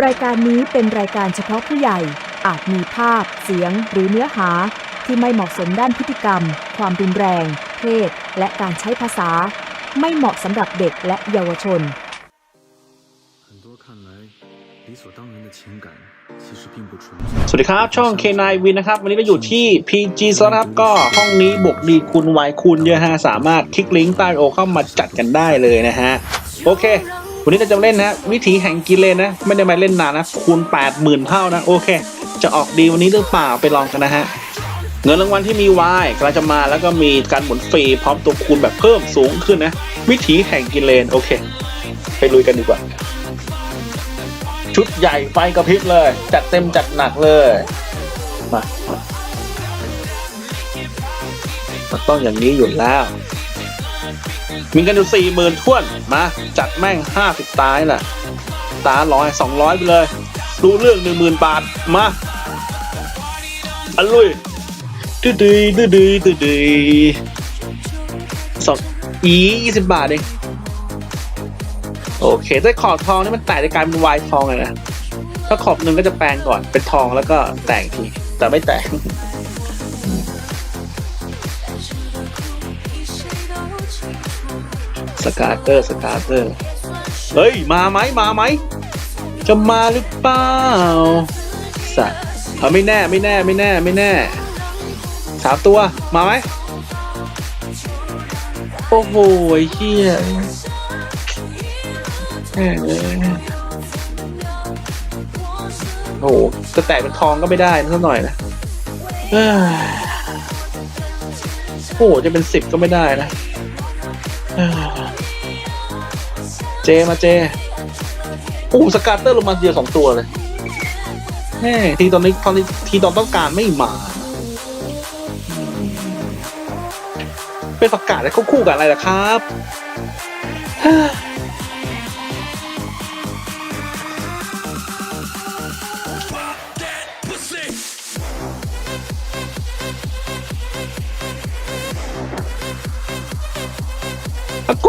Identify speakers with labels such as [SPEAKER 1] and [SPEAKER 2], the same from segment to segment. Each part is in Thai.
[SPEAKER 1] รายการนี้เป็นรายการเฉพาะผู้ใหญ่ อาจมีภาพ เสียง หรือเนื้อหา ที่ไม่เหมาะสมด้านพฤติกรรม ความรุนแรง เพศ และการใช้ภาษา ไม่เหมาะสำหรับเด็กและเยาวชน
[SPEAKER 2] สวัสดีครับ ช่อง K9 วินนะครับ วันนี้ก็อยู่ที่ PG แล้วนะครับ ก็ห้องนี้บวกดีคูณไวคูณเยอะฮะ สามารถคลิกลิงก์ใต้โอเข้ามาจัดกันได้เลยนะฮะ โอเค วันนี้เราจะเล่นนะวิถีแห่งกิเลนนะ ไม่ได้มาเล่นนานนะคูณ80,000เท่านะ โอเค จะออกดีวันนี้หรือเปล่าไปลองกันนะฮะ เงินรางวัลที่มี Y กำลังจะมาแล้วก็มีการหมุนฟรีพร้อมตัวคูณแบบเพิ่มสูงขึ้นนะ วิถีแห่งกิเลนโอเค ไปลุยกันดีกว่า ชุดใหญ่ไฟกระพริบเลย จัดเต็มจัดหนักเลยมามันต้องอย่างนี้อยู่แล้ว มีกันอยู่สี่หมื่นท่วนมาจัดแม่งห้าสิบตายแหละตาร้อยสองร้อยไปเลย ดูเรื่องหนึ่งหมื่นบาท มาอันลุยดื้อดื้อดื้อดื้อดื้อดื้อสองอียี่สิบบาทเองโอเคได้ขอบทองนี่มันแตกในกลารเป็นวายทองเลยนะถ้าขอบหนึ่งก็จะแปลงก่อนเป็นทองแล้วก็แตกอีกทีแต่ไม่แตก สกาเตอร์สกาเตอร์ เฮ้ย มาไหมมาไหม จะมาหรือเปล่าสัตว์เอาไม่แน่ไม่แน่ไม่แน่ไม่แน่สามตัวมาไหมโอ้โหเฮียโอ้โหจะแตกเป็นทองก็ไม่ได้นะสักหน่อยนะโอ้โหจะเป็นสิบก็ไม่ได้นะ เจมาเจโอ้สกัตเตอร์ลงมาเดียวสองตัวเลยแม่ทีตอนนี้ตอนนี้ทีตอนต้องการไม่มา เป็นประกาศแล้วเขาคู่กับอะไรล่ะครับ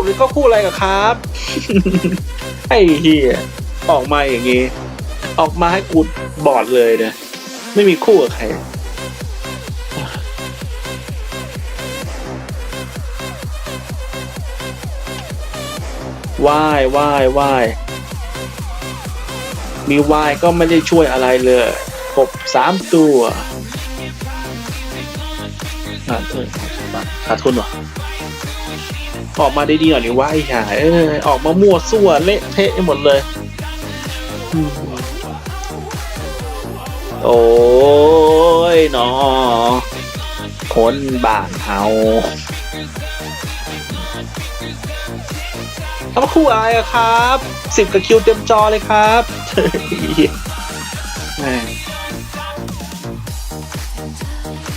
[SPEAKER 2] มนี่ก็คู่อะไรกับครับ ไอ้เฮียออกมาอย่างงี้ ออกมาให้กูบอดเลยเนี่ยไม่มีคู่กับใครว่ายว่ายว่ายมีวายก็ไม่ได้ช่วยอะไรเลย กบสามตัวขาดทุนขาดทุนเหรอ ออกมาได้ดีหน่อยนี่ว่าไอ้ห่าเออออกมามั่วซั่วเละเทะไปหมดเลยอืมโอ้ยหนอคนบ้านเฮาเอามาคู่อะไรอะครับสิบกับคิวเต็มจอเลยครับแม่ง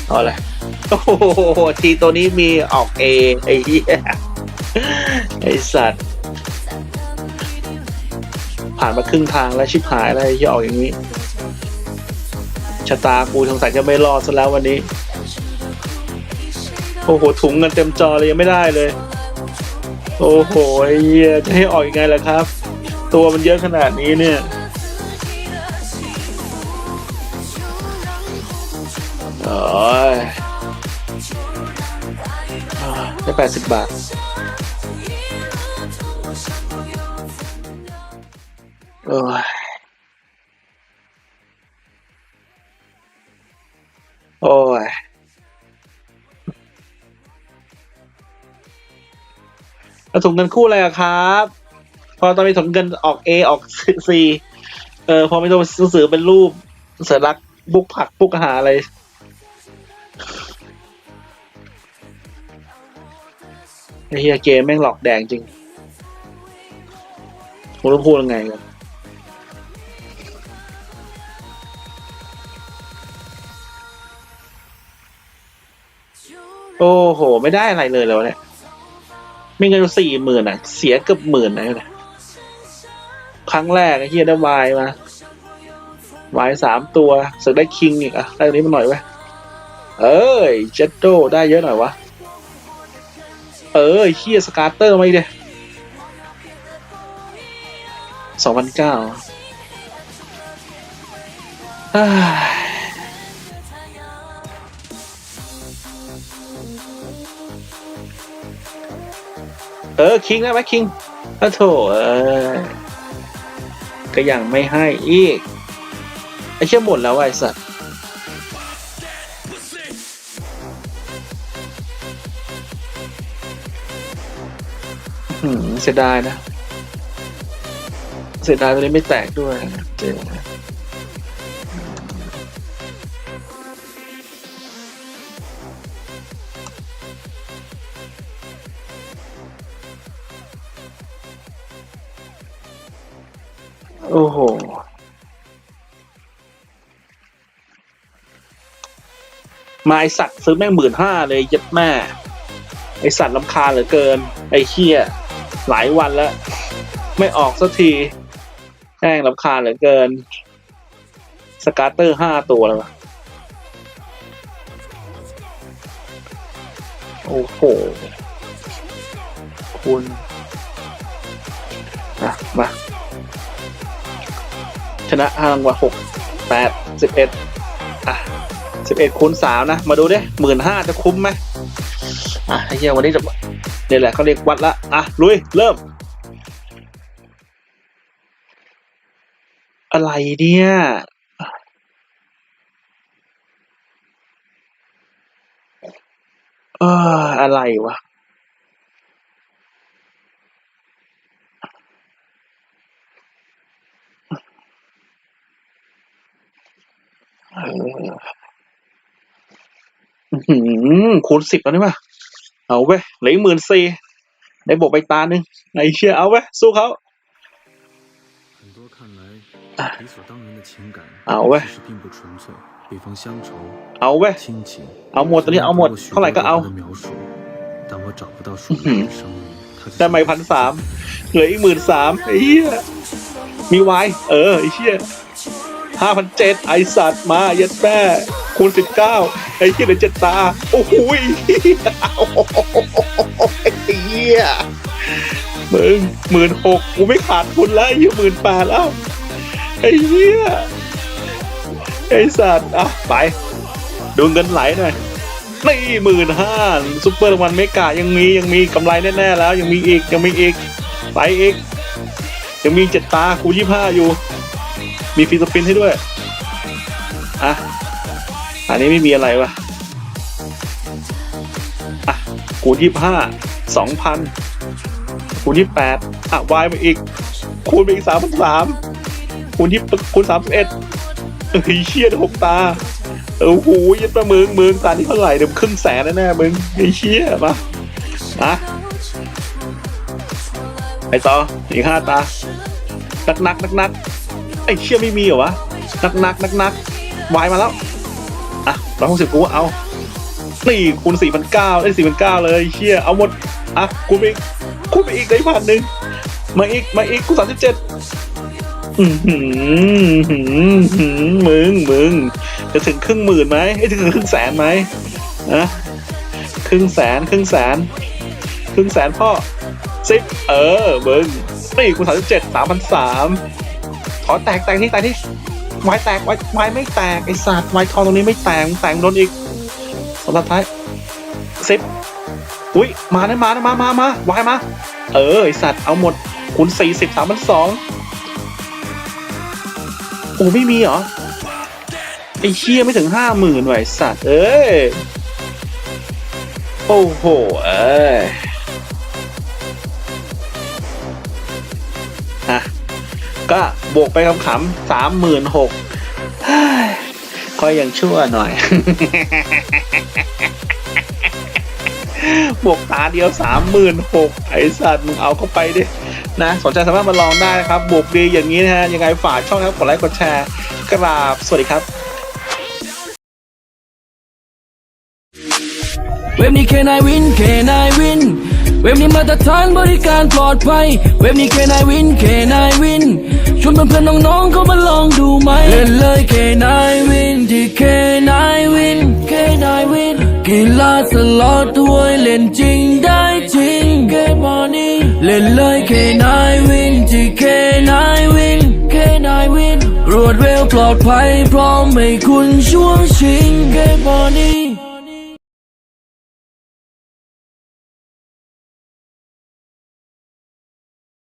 [SPEAKER 2] เอาเลยโอ้โหทีตัวนี้มีออกเอไอ้เหี้ย ไอสัตว์ ผ่านมาครึ่งทางแล้วชิบหายแล้วที่ออกอย่างนี้ ชะตากูสงสัยจะไม่รอดซะแล้ววันนี้ โอ้โห ถุงเงินเต็มจอเลยยังไม่ได้เลย โอ้โหเหี้ยจะให้ออกยังไงล่ะครับ ตัวมันเยอะขนาดนี้เนี่ยโอ้ยอ่าได้แปดสิบบาท โอ้ยโอ้ยแล้วถุงเงินคู่อะไรอะครับ พอตอนนี้ถุงเงินออก A ออก C เออ พอไม่ต้องหนังสือเป็นรูปสัญลักบุกผักบุกอาหารอะไร ไอเฮียเกมแม่งหลอกแดงจริงผมต้องพูดยังไงกัน โอ้โห ไม่ได้อะไรเลยแล้วเนี่ยมีเงินสี่หมื่นอะ เสียเกือบหมื่นนะเนี่ยครั้งแรกไอ้เฮียได้วายมาวายสามตัวสึกได้คิงอีกอะได้ตรงนี้มาหน่อยไว้เอ้ยเจตโดได้เยอะหน่อยวะ เออเฮียสกาเตอร์มาอีกเดียสองพันเก้า เออ คิงได้ไหมคิงอ้าโถเออ ก็ยังไม่ให้อีก ไอ้เชี่ยหมดแล้วไอ้สัตว์เสียดายนะ เสียดายตัวนี้ไม่แตกด้วยเจ๋ง โอ้โห มาไอสัตว์ซื้อแม่งหมื่นห้าเลยยัดแม่ ไอสัตว์ลำคาญเหลือเกิน ไอเคียหลายวันแล้ว ไม่ออกสักทีแม่งลำคาญเหลือเกิน สกาเตอร์ห้าตัวแล้ววะโอ้โห คุณ อะ มา นะห่างกว่าหกแปดสิบเอ็ดอะสิบเอ็ดคูณสามนะ มาดูดิหมื่นห้าจะคุ้มไหมอะไอ้เหี้ยวันนี้จะเนี่ยแหละเขาเรียกวัดละ อะ ลุย เริ่ม อะไรเนี่ยเอออะไรวะ ออคูณสิบแล้วนี่ป่ะเอาไปเหลือหมื่นสี่ได้บวกไปตาหนึ่งไอเชี่ยเอาไปสู้เขา
[SPEAKER 3] เอาไป
[SPEAKER 2] เอา
[SPEAKER 3] ไป
[SPEAKER 2] เอาหมดตอนนี้เอาหมดเท่าไหร่ก็เอา
[SPEAKER 3] แต่
[SPEAKER 2] ไม่พันสามเหลืออีกหมื่นสามไอ้เชี่ยมีไวาเออไอ้เชี่ย ห้าพันเจ็ดไอสัตว์มาเย็ดแม่คูณสิบเก้าไอ้เหี้ยเหลือเจ็ดตา โอ้โหยไอ้เหี้ยมึงหมื่นหกกูไม่ขาดทุนแล้วไอ้เหี้ยหมื่นแปดแล้วไอ้เหี้ยไอ้สัตว์อะไป ดูเงินไหลหน่อยนี่หมื่นห้าซุปเปอร์รางวัลเมกายังมียังมีกำไรแน่ๆแล้ว ยังมีอีกยังมีอีกไปอีกยังมีเจ็ดตาคูยี่ห้าอยู่ มีฟรีสปินให้ด้วย อะ อันนี้ไม่มีอะไรวะ อะคูยี่ห้า สองพัน คูยี่แปดอะวายมาอีก คูณไปอีกสามพันสาม คูณยี่คูณสามสิบเอ็ดเฮ้ยเชี่ยหกตาโอ้โหยัดประมึงมึงตานี่เท่าไหร่เดี๋ยวครึ่งแสนแน่ๆมึงไอ้เชี่ยมาอะไปต่ออีกห้าตานักนักนักนัก ไอ้เชี่ยไม่มีเหรอวะ นักนักนักนักวายมาแล้ว อะร้อยหกสิบกูว่าเอานี่คูณสี่พันเก้าได้สี่พันเก้าเลยเชี่ยเอาหมด อะคูณไปอีกคูณไปอีกได้พันหนึ่งมาอีก มาอีกกูสามสิบเจ็ดอือหือหือหือมึงมึงจะถึงครึ่งหมื่นไหมจะถึงครึ่งแสนไหมนะครึ่งแสนครึ่งแสนครึ่งแสนพ่อสิบเออเบิ้งนี่กูสามสิบเจ็ดสามพันสาม ขอแตกแตกที่แตกที่ไม้แตกไม้ไม้ไม่แตกไอสัตว์ไม้ทองตรงนี้ไม่แตกมึงแตกโดนอีกสำหรับท้ายสิบอุ้ยมานะมานะมามามาไว้มา เออไอสัตว์เอาหมดคูณสี่สิบสามพันสองโอ้ไม่มีเหรอไอ้เชี่ยไม่ถึงห้าหมื่นไหวะไอ้สัตว์ เอ้ย โอ้โห เอ้ย ก็บวกไปคำขำๆสามหมื่นหกคอยยังชั่วหน่อย บวกตาเดียวสามหมื่นหกไอสัตว์มึงเอาเข้าไปดิ นะสนใจสามารถมาลองได้นะครับ บวกดีอย่างนี้นะฮะ ยังไงฝากช่องนะครับ กดไลค์ กดแชร์ กราบ สวัสดีครับ
[SPEAKER 4] เว็บนี้แค่นายวินแค่นายวิน เว็บนี้มาตรฐานบริการปลอดภัย เว็บนี้แค่นายวินแค่นายวินชวนเพื่อนๆน้องๆเข้ามาลองดูไหมเล่นเลยแค่นายวินที่แค่นายวินแค่นายวินกีฬาสล็อตด้วยเล่นจริงได้จริงแค่บอนี้เล่นเลยแค่นายวินที่แค่นายวินแค่นายวินรวดเร็วปลอดภัยพร้อมให้คุณช่วงชิงแค่บอดี้